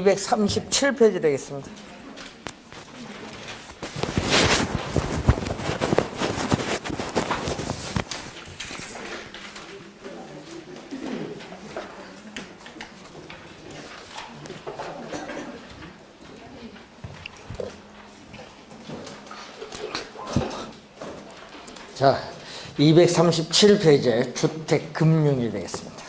237페이지 되겠습니다. 자, 237페이지에 주택금융이 되겠습니다.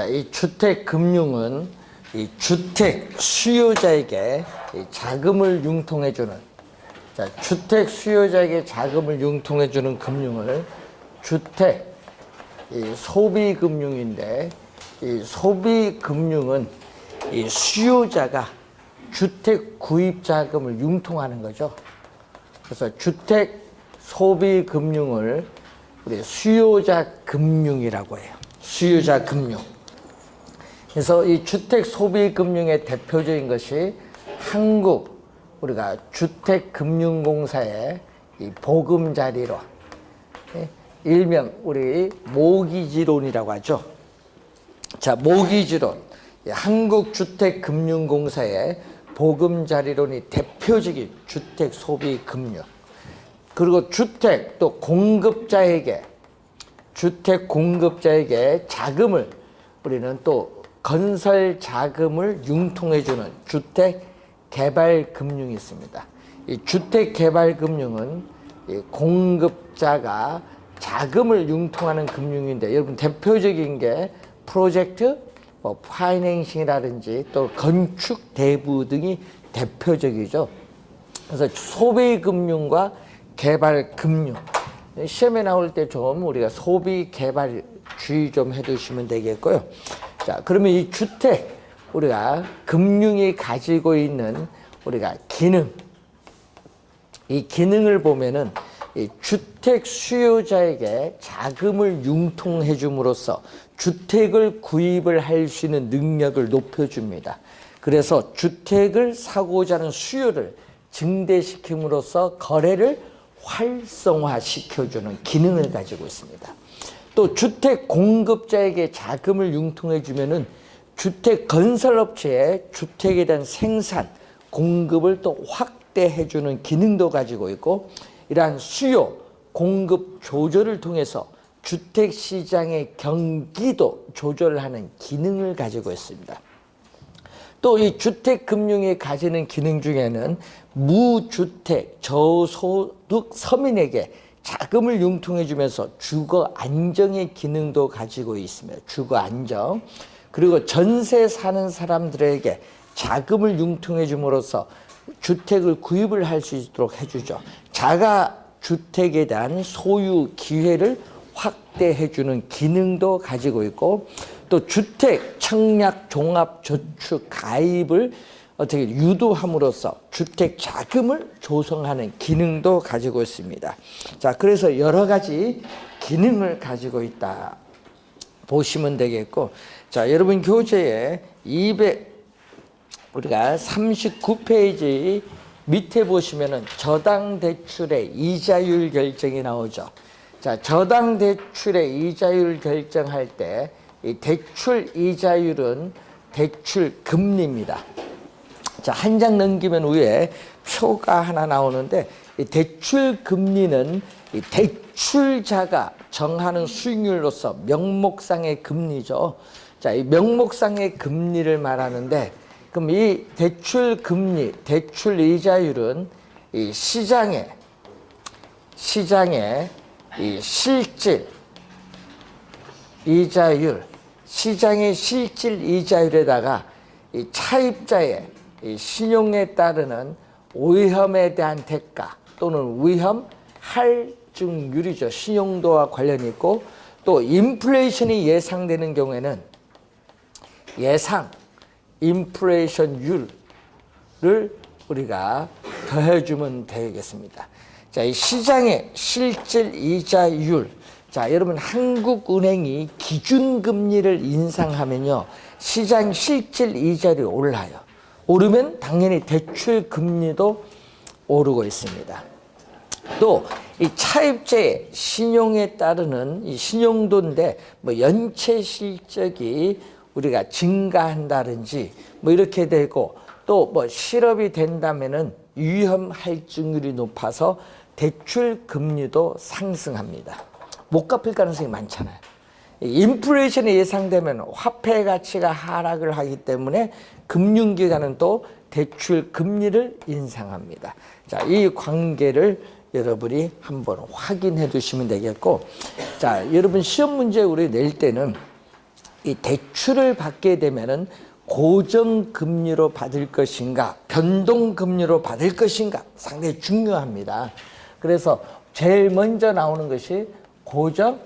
자, 이 주택금융은 이 주택 수요자에게 이 자금을 융통해주는 자, 주택 수요자에게 자금을 융통해주는 금융을 주택 이 소비 금융인데 이 소비 금융은 이 수요자가 주택 구입 자금을 융통하는 거죠. 그래서 주택 소비 금융을 우리 수요자 금융이라고 해요. 수요자 금융. 그래서 이 주택 소비 금융의 대표적인 것이 한국 우리가 주택 금융공사의 이 보금자리론 예, 일명 우리 모기지론이라고 하죠. 자, 모기지론. 이 한국 주택 금융공사의 보금자리론이 대표적인 주택 소비 금융. 그리고 주택 또 공급자에게 주택 공급자에게 자금을 우리는 또 건설 자금을 융통해 주는 주택 개발 금융이 있습니다. 이 주택 개발 금융은 이 공급자가 자금을 융통하는 금융인데 여러분 대표적인 게 프로젝트 뭐 파이낸싱이라든지 또 건축 대부 등이 대표적이죠. 그래서 소비 금융과 개발 금융 시험에 나올 때 좀 우리가 소비 개발 주의 좀 해두시면 되겠고요. 자, 그러면 이 주택 우리가 금융이 가지고 있는 우리가 기능 이 기능을 보면은 이 주택 수요자에게 자금을 융통해 줌으로써 주택을 구입을 할 수 있는 능력을 높여줍니다. 그래서 주택을 사고자 하는 수요를 증대시킴으로써 거래를 활성화시켜주는 기능을 가지고 있습니다. 또 주택 공급자에게 자금을 융통해 주면은 주택 건설업체의 주택에 대한 생산 공급을 또 확대해 주는 기능도 가지고 있고 이러한 수요 공급 조절을 통해서 주택 시장의 경기도 조절을 하는 기능을 가지고 있습니다. 또 이 주택 금융이 가지는 기능 중에는 무주택 저소득 서민에게 자금을 융통해 주면서 주거 안정의 기능도 가지고 있습니다. 주거 안정. 그리고 전세 사는 사람들에게 자금을 융통해 줌으로써 주택을 구입을 할 수 있도록 해주죠. 자가 주택에 대한 소유 기회를 확대해 주는 기능도 가지고 있고 또 주택 청약 종합 저축 가입을 어떻게 유도함으로써 주택 자금을 조성하는 기능도 가지고 있습니다. 자, 그래서 여러 가지 기능을 가지고 있다. 보시면 되겠고. 자, 여러분 교재에 200 우리가 39페이지 밑에 보시면은 저당 대출의 이자율 결정이 나오죠. 자, 저당 대출의 이자율 결정할 때 이 대출 이자율은 대출 금리입니다. 자, 한 장 넘기면 위에 표가 하나 나오는데 이 대출 금리는 이 대출자가 정하는 수익률로서 명목상의 금리죠. 자, 이 명목상의 금리를 말하는데 그럼 이 대출 금리, 대출 이자율은 이 시장에 시장의 이 실질 이자율, 시장의 실질 이자율에다가 이 차입자의 이 신용에 따르는 위험에 대한 대가 또는 위험 할증률이죠. 신용도와 관련이 있고 또 인플레이션이 예상되는 경우에는 예상 인플레이션율을 우리가 더해주면 되겠습니다. 자, 이 시장의 실질 이자율. 자, 여러분 한국은행이 기준금리를 인상하면요. 시장 실질 이자율이 올라요. 오르면 당연히 대출 금리도 오르고 있습니다. 또 이 차입자의 신용에 따르는 이 신용도인데 뭐 연체 실적이 우리가 증가한다든지 뭐 이렇게 되고 또 뭐 실업이 된다면은 위험 할 증률이 높아서 대출 금리도 상승합니다. 못 갚을 가능성이 많잖아요. 인플레이션이 예상되면 화폐 가치가 하락을 하기 때문에 금융기관은 또 대출 금리를 인상합니다. 자, 이 관계를 여러분이 한번 확인해 두시면 되겠고, 자, 여러분 시험 문제 우리 낼 때는 이 대출을 받게 되면은 고정 금리로 받을 것인가, 변동 금리로 받을 것인가 상당히 중요합니다. 그래서 제일 먼저 나오는 것이 고정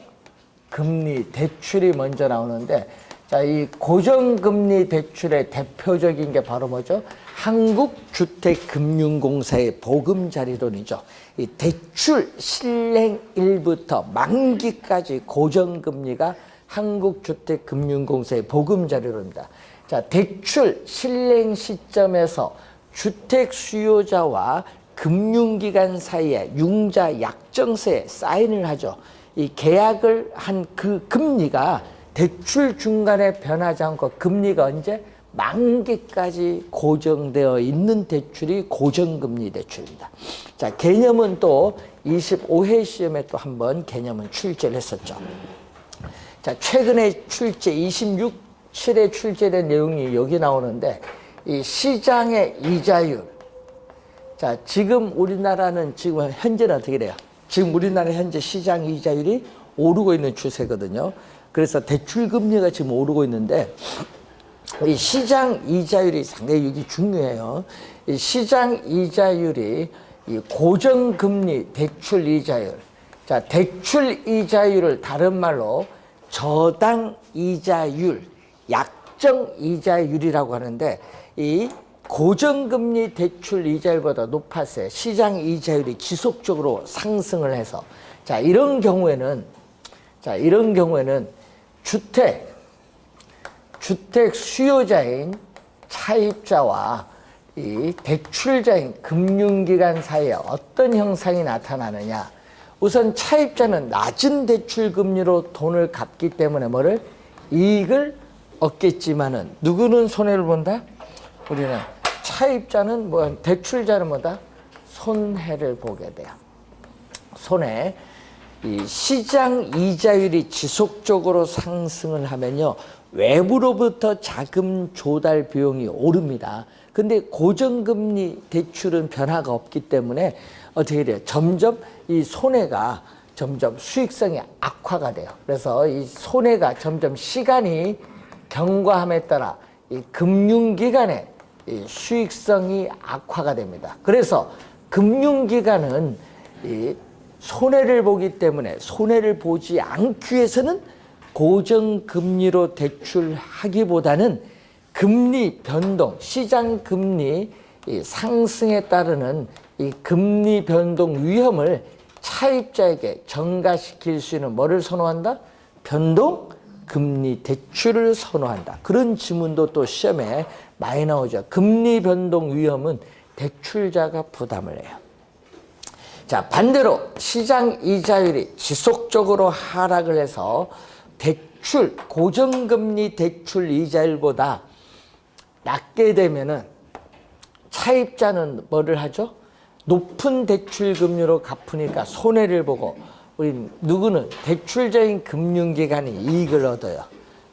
금리 대출이 먼저 나오는데 자, 이 고정금리 대출의 대표적인 게 바로 뭐죠? 한국주택금융공사의 보금자리론이죠. 이 대출 실행일부터 만기까지 고정금리가 한국주택금융공사의 보금자리론입니다. 자, 대출 실행 시점에서 주택 수요자와 금융기관 사이에 융자 약정서에 사인을 하죠. 이 계약을 한 그 금리가 대출 중간에 변하지 않고 금리가 언제 만기까지 고정되어 있는 대출이 고정금리 대출입니다. 자, 개념은 또 25회 시험에 또 한 번 개념은 출제를 했었죠. 자, 최근에 출제 26, 7에 출제된 내용이 여기 나오는데 이 시장의 이자율. 자, 지금 우리나라는 지금 현재는 어떻게 돼요? 지금 우리나라 현재 시장 이자율이 오르고 있는 추세거든요. 그래서 대출 금리가 지금 오르고 있는데 이 시장 이자율이 상당히 여기 중요해요. 이 시장 이자율이 이 고정 금리 대출 이자율. 자, 대출 이자율을 다른 말로 저당 이자율, 약정 이자율이라고 하는데 이 고정금리 대출 이자율보다 높았어요. 시장 이자율이 지속적으로 상승을 해서. 자, 이런 경우에는, 자, 이런 경우에는 주택, 주택 수요자인 차입자와 이 대출자인 금융기관 사이에 어떤 형상이 나타나느냐. 우선 차입자는 낮은 대출 금리로 돈을 갚기 때문에 뭐를 이익을 얻겠지만은 누구는 손해를 본다? 우리는 차입자는 뭐 대출자는 뭐다? 손해를 보게 돼요. 손해. 이 시장 이자율이 지속적으로 상승을 하면요. 외부로부터 자금 조달 비용이 오릅니다. 근데 고정금리 대출은 변화가 없기 때문에 어떻게 돼요? 점점 이 손해가 점점 수익성이 악화가 돼요. 그래서 이 손해가 점점 시간이 경과함에 따라 이 금융기관의 이 수익성이 악화가 됩니다. 그래서 금융기관은 이 손해를 보기 때문에 손해를 보지 않기 위해서는 고정금리로 대출하기보다는 금리 변동, 시장 금리 상승에 따르는 이 금리 변동 위험을 차입자에게 전가시킬 수 있는 뭐를 선호한다? 변동 금리 대출을 선호한다. 그런 지문도 또 시험에 많이 나오죠. 금리 변동 위험은 대출자가 부담을 해요. 자, 반대로 시장 이자율이 지속적으로 하락을 해서 대출, 고정금리 대출 이자율보다 낮게 되면은 차입자는 뭐를 하죠? 높은 대출 금리로 갚으니까 손해를 보고 우리 누구는 대출자인 금융기관이 이익을 얻어요.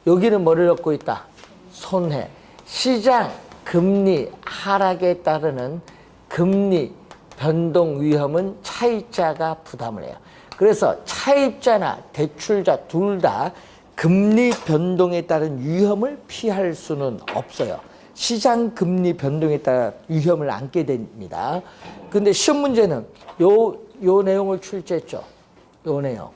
여기는 뭐를 얻고 있다? 손해. 시장 금리 하락에 따르는 금리 변동 위험은 차입자가 부담을 해요. 그래서 차입자나 대출자 둘 다 금리 변동에 따른 위험을 피할 수는 없어요. 시장 금리 변동에 따라 위험을 안게 됩니다. 근데 시험 문제는 요, 요 내용을 출제했죠. 요 내용.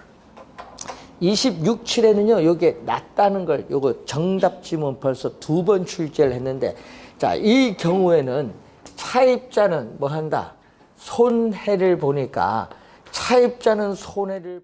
26, 7에는요, 요게 낮다는 걸, 요거 정답 지문 벌써 두 번 출제를 했는데, 자, 이 경우에는 차입자는 뭐 한다? 손해를 보니까 차입자는 손해를